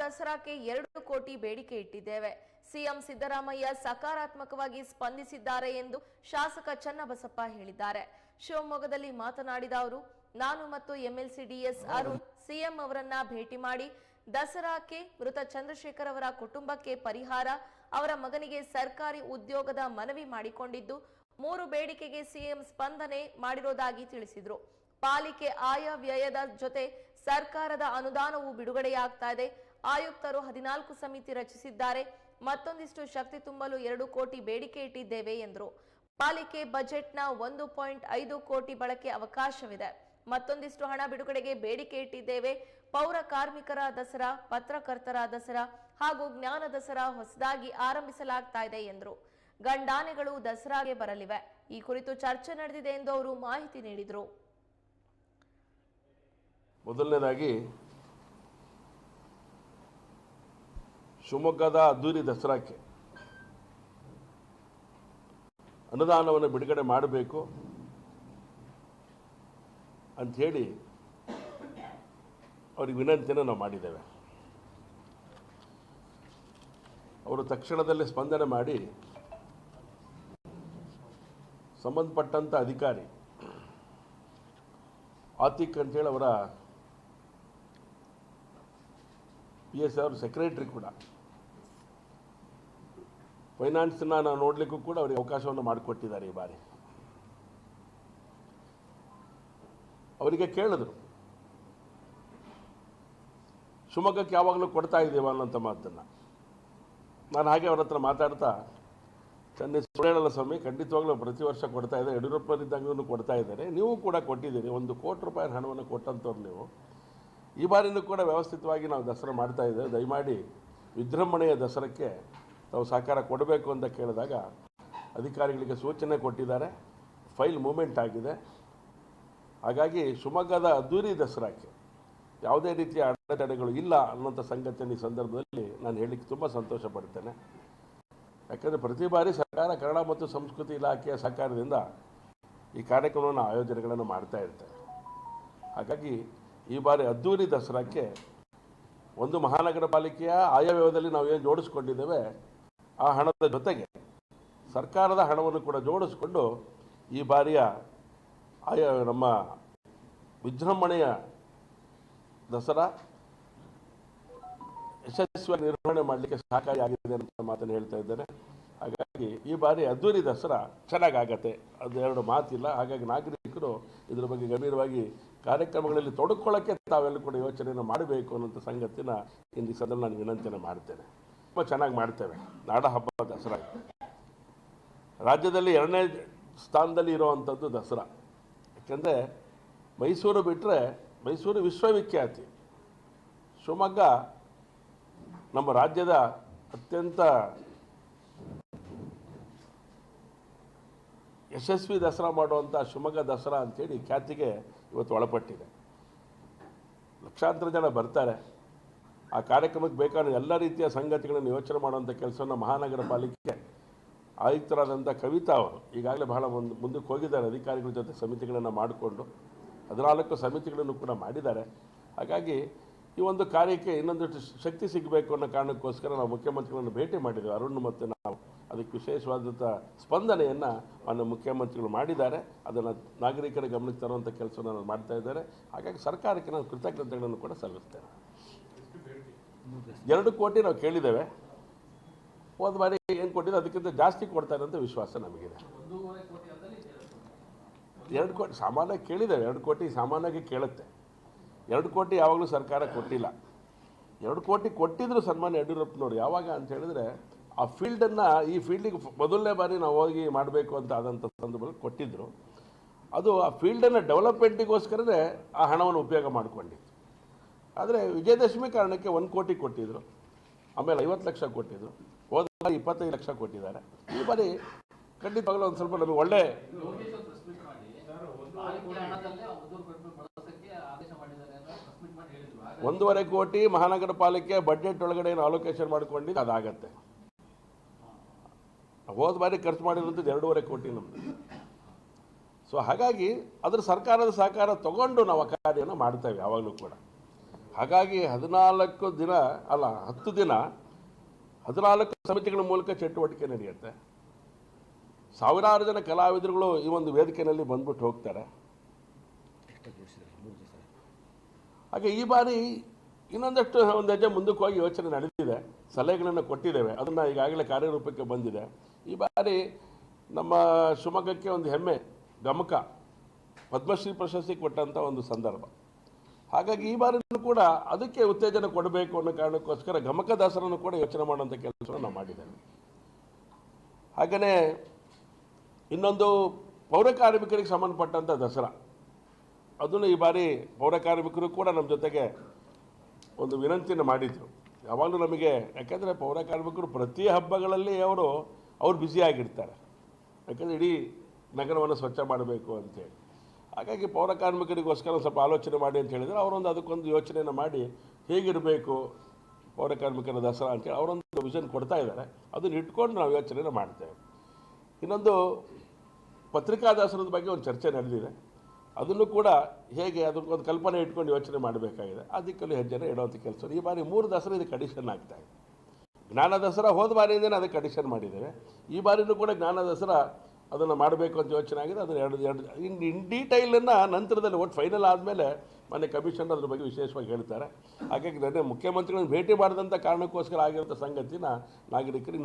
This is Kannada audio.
ದಸರಾಕ್ಕೆ ಎರಡು ಕೋಟಿ ಬೇಡಿಕೆ ಇಟ್ಟಿದ್ದೇವೆ. ಸಿಎಂ ಸಿದ್ದರಾಮಯ್ಯ ಸಕಾರಾತ್ಮಕವಾಗಿ ಸ್ಪಂದಿಸಿದ್ದಾರೆ ಎಂದು ಶಾಸಕ ಚನ್ನಬಸಪ್ಪ ಹೇಳಿದ್ದಾರೆ. ಶಿವಮೊಗ್ಗದಲ್ಲಿ ಮಾತನಾಡಿದ ಅವರು, ನಾನು ಮತ್ತು ಎಂಎಲ್ಸಿ ಡಿಎಸ್ ಅರುಣ್ ಸಿಎಂ ಅವರನ್ನ ಭೇಟಿ ಮಾಡಿ ದಸರಾಕ್ಕೆ ಮೃತ ಚಂದ್ರಶೇಖರ್ ಅವರ ಕುಟುಂಬಕ್ಕೆ ಪರಿಹಾರ, ಅವರ ಮಗನಿಗೆ ಸರ್ಕಾರಿ ಉದ್ಯೋಗದ ಮನವಿ ಮಾಡಿಕೊಂಡಿದ್ದು, ಮೂರು ಬೇಡಿಕೆಗೆ ಸಿಎಂ ಸ್ಪಂದನೆ ಮಾಡಿರೋದಾಗಿ ತಿಳಿಸಿದರು. ಪಾಲಿಕೆ ಆಯವ್ಯಯದ ಜೊತೆ ಸರ್ಕಾರದ ಅನುದಾನವು ಬಿಡುಗಡೆಯಾಗ್ತಾ ಇದೆ. ಆಯುಕ್ತರು ಹದಿನಾಲ್ಕು ಸಮಿತಿ ರಚಿಸಿದ್ದಾರೆ. ಮತ್ತೊಂದಿಷ್ಟು ಶಕ್ತಿ ತುಂಬಲು ಎರಡು ಕೋಟಿ ಬೇಡಿಕೆ ಇಟ್ಟಿದ್ದೇವೆ, ಎಂದರು. ಪಾಲಿಕೆ ಬಜೆಟ್ನ ಒಂದು ಪಾಯಿಂಟ್ ಐದು ಕೋಟಿ ಬಳಕೆ ಅವಕಾಶವಿದೆ. ಮತ್ತೊಂದಿಷ್ಟು ಹಣ ಬಿಡುಗಡೆಗೆ ಬೇಡಿಕೆ ಇಟ್ಟಿದ್ದೇವೆ. ಪೌರ ಕಾರ್ಮಿಕರ ದಸರಾ, ಪತ್ರಕರ್ತರ ದಸರಾ ಹಾಗೂ ಜ್ಞಾನ ದಸರಾ ಹೊಸದಾಗಿ ಆರಂಭಿಸಲಾಗ್ತಾ ಇದೆ, ಎಂದರು. ಗಂಡಾನೆಗಳು ದಸರಾಗೆ ಬರಲಿವೆ. ಈ ಕುರಿತು ಚರ್ಚೆ ನಡೆದಿದೆ ಎಂದು ಅವರು ಮಾಹಿತಿ ನೀಡಿದರು. ಮೊದಲನೇದಾಗಿ ಶಿವಮೊಗ್ಗದ ಅದ್ದೂರಿ ದಸರಾಕ್ಕೆ ಅನುದಾನವನ್ನು ಬಿಡುಗಡೆ ಮಾಡಬೇಕು ಅಂಥೇಳಿ ಅವ್ರಿಗೆ ವಿನಂತಿಯನ್ನು ನಾವು ಮಾಡಿದ್ದೇವೆ. ಅವರು ತಕ್ಷಣದಲ್ಲೇ ಸ್ಪಂದನೆ ಮಾಡಿ ಸಂಬಂಧಪಟ್ಟಂಥ ಅಧಿಕಾರಿ ಆತಿಕ್ ಅಂತೇಳಿ ಅವರ ಪಿ ಎಸ್ ಅವ್ರ ಸೆಕ್ರೆಟ್ರಿ ಕೂಡ ಫೈನಾನ್ಸ್ನ ನಾವು ನೋಡಲಿಕ್ಕೂ ಕೂಡ ಅವರಿಗೆ ಅವಕಾಶವನ್ನು ಮಾಡಿಕೊಟ್ಟಿದ್ದಾರೆ ಈ ಬಾರಿ. ಅವರಿಗೆ ಕೇಳಿದ್ರು, ಶಿವಮೊಗ್ಗಕ್ಕೆ ಯಾವಾಗಲೂ ಕೊಡ್ತಾ ಇದ್ದೀವ ಅನ್ನೋಂಥ ಮಾತನ್ನು. ನಾನು ಹಾಗೆ ಅವ್ರ ಹತ್ರ ಮಾತಾಡ್ತಾ, ಚೆನ್ನೈ ಸುಳ್ಳೇಳಲ್ಲ ಸ್ವಾಮಿ ಖಂಡಿತವಾಗ್ಲೂ ಪ್ರತಿ ವರ್ಷ ಕೊಡ್ತಾ ಇದ್ದಾರೆ ಯಡಿಯೂರಪ್ಪರಿದ್ದಾಗಲೂ ಕೊಡ್ತಾ ಇದ್ದಾರೆ. ನೀವು ಕೂಡ ಕೊಟ್ಟಿದ್ದೀರಿ, ಒಂದು ಕೋಟಿ ರೂಪಾಯಿ ಹಣವನ್ನು ಕೊಟ್ಟಂಥವ್ರು ನೀವು. ಈ ಬಾರಿನೂ ಕೂಡ ವ್ಯವಸ್ಥಿತವಾಗಿ ನಾವು ದಸರಾ ಮಾಡ್ತಾ ಇದ್ದೇವೆ. ದಯಮಾಡಿ ವಿಜೃಂಭಣೆಯ ದಸರಕ್ಕೆ ತಾವು ಸಹಕಾರ ಕೊಡಬೇಕು ಅಂತ ಕೇಳಿದಾಗ ಅಧಿಕಾರಿಗಳಿಗೆ ಸೂಚನೆ ಕೊಟ್ಟಿದ್ದಾರೆ. ಫೈಲ್ ಮೂಮೆಂಟ್ ಆಗಿದೆ. ಹಾಗಾಗಿ ಶಿವಮೊಗ್ಗದ ಅದ್ದೂರಿ ದಸರಾಕ್ಕೆ ಯಾವುದೇ ರೀತಿಯ ಅಡೆತಡೆಗಳು ಇಲ್ಲ ಅನ್ನೋಂಥ ಸಂಗತಿಯನ್ನು ಈ ಸಂದರ್ಭದಲ್ಲಿ ನಾನು ಹೇಳಲಿಕ್ಕೆ ತುಂಬ ಸಂತೋಷ ಪಡ್ತೇನೆ ಯಾಕಂದರೆ ಪ್ರತಿ ಬಾರಿ ಸರ್ಕಾರ, ಕನ್ನಡ ಮತ್ತು ಸಂಸ್ಕೃತಿ ಇಲಾಖೆಯ ಸಹಕಾರದಿಂದ ಈ ಕಾರ್ಯಕ್ರಮವನ್ನು, ಆಯೋಜನೆಗಳನ್ನು ಮಾಡ್ತಾ ಇರ್ತೇವೆ ಹಾಗಾಗಿ ಈ ಬಾರಿ ಅದ್ದೂರಿ ದಸರಾಕ್ಕೆ ಒಂದು ಮಹಾನಗರ ಪಾಲಿಕೆಯ ಆಯವ್ಯಯದಲ್ಲಿ ನಾವು ಏನು ಜೋಡಿಸ್ಕೊಂಡಿದ್ದೇವೆ ಆ ಹಣದ ಜೊತೆಗೆ ಸರ್ಕಾರದ ಹಣವನ್ನು ಕೂಡ ಜೋಡಿಸಿಕೊಂಡು ಈ ಬಾರಿಯ ಆಯ ನಮ್ಮ ವಿಜೃಂಭಣೆಯ ದಸರಾ ಯಶಸ್ವಿ ನಿರ್ವಹಣೆ ಮಾಡಲಿಕ್ಕೆ ಸಹಕಾರಿಯಾಗಿದೆ ಅಂತ ಮಾತನ್ನು ಹೇಳ್ತಾ ಇದ್ದೇನೆ ಹಾಗಾಗಿ ಈ ಬಾರಿ ಅದ್ದೂರಿ ದಸರಾ ಚೆನ್ನಾಗಾಗತ್ತೆ. ಅದು ಎರಡು ಮಾತಿಲ್ಲ. ಹಾಗಾಗಿ ನಾಗರಿಕರು ಇದರ ಬಗ್ಗೆ ಗಂಭೀರವಾಗಿ ಕಾರ್ಯಕ್ರಮಗಳಲ್ಲಿ ತೊಡಕೊಳ್ಳೋಕ್ಕೆ ತಾವೆಲ್ಲ ಕೂಡ ಯೋಚನೆಯನ್ನು ಮಾಡಬೇಕು ಅನ್ನೋಂಥ ಸಂಗತಿನ ಇಂದಿಗೆ ಸದನ ನಾನು ವಿನಂತಿಯನ್ನು ಮಾಡ್ತೇನೆ. ತುಂಬ ಚೆನ್ನಾಗಿ ಮಾಡ್ತೇವೆ. ನಾಡ ಹಬ್ಬ ದಸರಾ. ರಾಜ್ಯದಲ್ಲಿ ಎರಡನೇ ಸ್ಥಾನದಲ್ಲಿ ಇರುವಂಥದ್ದು ದಸರಾ. ಯಾಕೆಂದರೆ ಮೈಸೂರು ಬಿಟ್ಟರೆ ಮೈಸೂರು ವಿಶ್ವವಿಖ್ಯಾತಿ. ಶಿವಮೊಗ್ಗ ನಮ್ಮ ರಾಜ್ಯದ ಅತ್ಯಂತ ಯಶಸ್ವಿ ದಸರಾ ಮಾಡುವಂಥ ಶಿವಮೊಗ್ಗ ದಸರಾ ಅಂಥೇಳಿ ಖ್ಯಾತಿಗೆ ಇವತ್ತು ಒಳಪಟ್ಟಿದೆ. ಲಕ್ಷಾಂತರ ಜನ ಬರ್ತಾರೆ. ಆ ಕಾರ್ಯಕ್ರಮಕ್ಕೆ ಬೇಕಾದ ಎಲ್ಲ ರೀತಿಯ ಸಂಗತಿಗಳನ್ನು ಯೋಚನೆ ಮಾಡುವಂಥ ಕೆಲಸವನ್ನು ಮಹಾನಗರ ಪಾಲಿಕೆ ಆಯುಕ್ತರಾದಂಥ ಕವಿತಾ ಅವರು ಈಗಾಗಲೇ ಬಹಳ ಒಂದು ಮುಂದಕ್ಕೆ ಹೋಗಿದ್ದಾರೆ. ಅಧಿಕಾರಿಗಳ ಜೊತೆ ಸಮಿತಿಗಳನ್ನು ಮಾಡಿಕೊಂಡು ಹದಿನಾಲ್ಕು ಸಮಿತಿಗಳನ್ನು ಕೂಡ ಮಾಡಿದ್ದಾರೆ. ಹಾಗಾಗಿ ಈ ಒಂದು ಕಾರ್ಯಕ್ಕೆ ಇನ್ನೊಂದಷ್ಟು ಶಕ್ತಿ ಸಿಗಬೇಕು ಅನ್ನೋ ಕಾರಣಕ್ಕೋಸ್ಕರ ನಾವು ಮುಖ್ಯಮಂತ್ರಿಗಳನ್ನು ಭೇಟಿ ಮಾಡಿದ್ದೇವೆ ಅರುಣ್ ಮತ್ತು ನಾವು ಅದಕ್ಕೆ ವಿಶೇಷವಾದಂಥ ಸ್ಪಂದನೆಯನ್ನು ಮಾನ್ಯ ಮುಖ್ಯಮಂತ್ರಿಗಳು ಮಾಡಿದ್ದಾರೆ. ಅದನ್ನು ನಾಗರಿಕರ ಗಮನಕ್ಕೆ ತರುವಂಥ ಕೆಲಸವನ್ನು ನಾನು ಮಾಡ್ತಾ ಇದ್ದಾರೆ. ಹಾಗಾಗಿ ಸರ್ಕಾರಕ್ಕೆ ನಾನು ಕೃತಜ್ಞತೆಗಳನ್ನು ಕೂಡ ಸಲ್ಲಿಸ್ತೇನೆ. ಎರಡು ಕೋಟಿ ನಾವು ಕೇಳಿದ್ದೇವೆ. ಹೋದ ಬಾರಿ ಏನು ಕೊಟ್ಟಿದ್ದು, ಅದಕ್ಕಿಂತ ಜಾಸ್ತಿ ಕೊಡ್ತಾರೆ ಅಂತ ವಿಶ್ವಾಸ ನಮಗಿದೆ. ಎರಡು ಕೋಟಿ ಸಾಮಾನ್ಯ ಕೇಳಿದ್ದೇವೆ, ಎರಡು ಕೋಟಿ ಸಾಮಾನ್ಯವಾಗಿ ಕೇಳುತ್ತೆ. ಎರಡು ಕೋಟಿ ಯಾವಾಗಲೂ ಸರ್ಕಾರ ಕೊಟ್ಟಿಲ್ಲ. ಎರಡು ಕೋಟಿ ಕೊಟ್ಟಿದ್ರು ಸನ್ಮಾನ್ಯ ಯಡಿಯೂರಪ್ಪನವ್ರು, ಯಾವಾಗ ಅಂತ ಹೇಳಿದ್ರೆ, ಆ ಫೀಲ್ಡನ್ನು, ಈ ಫೀಲ್ಡಿಗೆ ಮೊದಲನೇ ಬಾರಿ ನಾವು ಹೋಗಿ ಮಾಡಬೇಕು ಅಂತ ಆದಂಥ ಸಂದರ್ಭದಲ್ಲಿ ಕೊಟ್ಟಿದ್ದರು ಅದು ಆ ಫೀಲ್ಡನ್ನು ಡೆವಲಪ್ಮೆಂಟಿಗೋಸ್ಕರನೇ ಆ ಹಣವನ್ನು ಉಪಯೋಗ ಮಾಡಿಕೊಂಡಿತ್ತು. ಆದರೆ ವಿಜಯದಶಮಿ ಕಾರಣಕ್ಕೆ ಒಂದು ಕೋಟಿ ಕೊಟ್ಟಿದ್ದರು ಆಮೇಲೆ ಐವತ್ತು ಲಕ್ಷ ಕೊಟ್ಟಿದ್ರು. ಹೋದ ಇಪ್ಪತ್ತೈದು ಲಕ್ಷ ಕೊಟ್ಟಿದ್ದಾರೆ. ಈ ಬಾರಿ ಖಂಡಿತವಾಗಲೂ ಒಂದು ಸ್ವಲ್ಪ ನಮಗೆ ಒಳ್ಳೆ ಒಂದೂವರೆ ಕೋಟಿ ಮಹಾನಗರ ಪಾಲಿಕೆ ಬಜೆಟ್ ಒಳಗಡೆ ಏನು ಅಲೋಕೇಶನ್ ಮಾಡ್ಕೊಂಡಿದ್ದು ಅದಾಗತ್ತೆ. ಹೋದ ಬಾರಿ ಖರ್ಚು ಮಾಡಿರುವಂಥದ್ದು ಎರಡೂವರೆ ಕೋಟಿ ನಮ್ಮದು ಸೊ ಹಾಗಾಗಿ ಅದ್ರ ಸರ್ಕಾರದ ಸಹಕಾರ ತಗೊಂಡು ನಾವು ಕಾರ್ಯನ ಮಾಡ್ತೇವೆ ಯಾವಾಗಲೂ ಕೂಡ. ಹಾಗಾಗಿ ಹದಿನಾಲ್ಕು ದಿನ, ಅಲ್ಲ, ಹತ್ತು ದಿನ ಹದಿನಾಲ್ಕು ಸಮಿತಿಗಳ ಮೂಲಕ ಚಟುವಟಿಕೆ ನಡೆಯುತ್ತೆ. ಸಾವಿರಾರು ಜನ ಕಲಾವಿದರುಗಳು ಈ ಒಂದು ವೇದಿಕೆಯಲ್ಲಿ ಬಂದ್ಬಿಟ್ಟು ಹೋಗ್ತಾರೆ. ಹಾಗೆ ಈ ಬಾರಿ ಇನ್ನೊಂದಷ್ಟು ಒಂದು ಹೆಜ್ಜೆ ಮುಂದಕ್ಕೆ ಹೋಗಿ ಯೋಚನೆ ನಡೆದಿದೆ. ಸಲಹೆಗಳನ್ನು ಕೊಟ್ಟಿದ್ದೇವೆ. ಅದನ್ನು ಈಗಾಗಲೇ ಕಾರ್ಯರೂಪಕ್ಕೆ ಬಂದಿದೆ. ಈ ಬಾರಿ ನಮ್ಮ ಶಿವಮೊಗ್ಗಕ್ಕೆ ಒಂದು ಹೆಮ್ಮೆ, ಗಮಕ, ಪದ್ಮಶ್ರೀ ಪ್ರಶಸ್ತಿ ಕೊಟ್ಟಂಥ ಒಂದು ಸಂದರ್ಭ. ಹಾಗಾಗಿ ಈ ಬಾರಿನೂ ಕೂಡ ಅದಕ್ಕೆ ಉತ್ತೇಜನ ಕೊಡಬೇಕು ಅನ್ನೋ ಕಾರಣಕ್ಕೋಸ್ಕರ ಗಮಕ ದಾಸರನ್ನು ಕೂಡ ಯೋಚನೆ ಮಾಡುವಂಥ ಕೆಲಸವನ್ನು ನಾವು ಮಾಡಿದ್ದೇವೆ. ಹಾಗೆಯೇ ಇನ್ನೊಂದು ಪೌರ ಕಾರ್ಮಿಕರಿಗೆ ಸಂಬಂಧಪಟ್ಟಂಥ ದಸರಾ. ಅದನ್ನು ಈ ಬಾರಿ ಪೌರ ಕಾರ್ಮಿಕರು ಕೂಡ ನಮ್ಮ ಜೊತೆಗೆ ಒಂದು ವಿನಂತಿಯನ್ನು ಮಾಡಿದರು. ಯಾವಾಗಲೂ ನಮಗೆ, ಯಾಕಂದರೆ ಪೌರ ಕಾರ್ಮಿಕರು ಪ್ರತಿ ಹಬ್ಬಗಳಲ್ಲಿ ಅವರು, ಅವ್ರು ಬ್ಯುಸಿಯಾಗಿರ್ತಾರೆ ಯಾಕಂದರೆ ಇಡೀ ನಗರವನ್ನು ಸ್ವಚ್ಛ ಮಾಡಬೇಕು ಅಂತೇಳಿ ಹಾಗಾಗಿ ಪೌರ ಕಾರ್ಮಿಕರಿಗೋಸ್ಕರ ಸ್ವಲ್ಪ ಆಲೋಚನೆ ಮಾಡಿ ಅಂತ ಹೇಳಿದರೆ ಅವರೊಂದು ಅದಕ್ಕೊಂದು ಯೋಚನೆಯನ್ನು ಮಾಡಿ ಹೇಗಿರಬೇಕು ಪೌರ ಕಾರ್ಮಿಕರ ದಸರಾ ಅಂತೇಳಿ ಅವರೊಂದು ವಿಷನ್ ಕೊಡ್ತಾ ಇದ್ದಾರೆ. ಅದನ್ನು ಇಟ್ಕೊಂಡು ನಾವು ಯೋಚನೆಯನ್ನು ಮಾಡ್ತೇವೆ. ಇನ್ನೊಂದು ಪತ್ರಿಕಾ ದಾಸರದ ಬಗ್ಗೆ ಒಂದು ಚರ್ಚೆ ನಡೆದಿದೆ. ಅದನ್ನು ಕೂಡ ಹೇಗೆ ಅದಕ್ಕೊಂದು ಕಲ್ಪನೆ ಇಟ್ಕೊಂಡು ಯೋಚನೆ ಮಾಡಬೇಕಾಗಿದೆ. ಅದಕ್ಕೆಲ್ಲೂ ಹೆಜ್ಜೆ ಇಡುವಂಥ ಕೆಲಸ. ಈ ಬಾರಿ ಮೂರು ದಸರಾ ಇದಕ್ಕೆ ಅಡಿಷನ್ ಆಗ್ತಾ ಇದೆ. ಜ್ಞಾನ ದಸರಾ ಹೋದ ಬಾರಿಯಿಂದನೇ ಅದಕ್ಕೆ ಅಡಿಷನ್ ಮಾಡಿದ್ದೇವೆ. ಈ ಬಾರಿನೂ ಕೂಡ ಜ್ಞಾನ ದಸರಾ ಅದನ್ನು ಮಾಡಬೇಕು ಅಂತ ಯೋಚನೆ ಆಗಿದೆ. ಅದನ್ನು ಎರಡು ಎರಡು, ಇನ್ ಇನ್ ಡೀಟೈಲನ್ನು ನಂತರದಲ್ಲಿ ಒಟ್ಟು ಫೈನಲ್ ಆದಮೇಲೆ ಮನೆ ಕಮಿಷನ್ ಅದ್ರ ಬಗ್ಗೆ ವಿಶೇಷವಾಗಿ ಹೇಳ್ತಾರೆ. ಹಾಗಾಗಿ ನನ್ನ ಮುಖ್ಯಮಂತ್ರಿಗಳನ್ನು ಭೇಟಿ ಮಾಡಿದಂಥ ಕಾರಣಕ್ಕೋಸ್ಕರ ಆಗಿರುವಂಥ ಸಂಗತಿನ ನಾಗರಿಕರಿಗೆ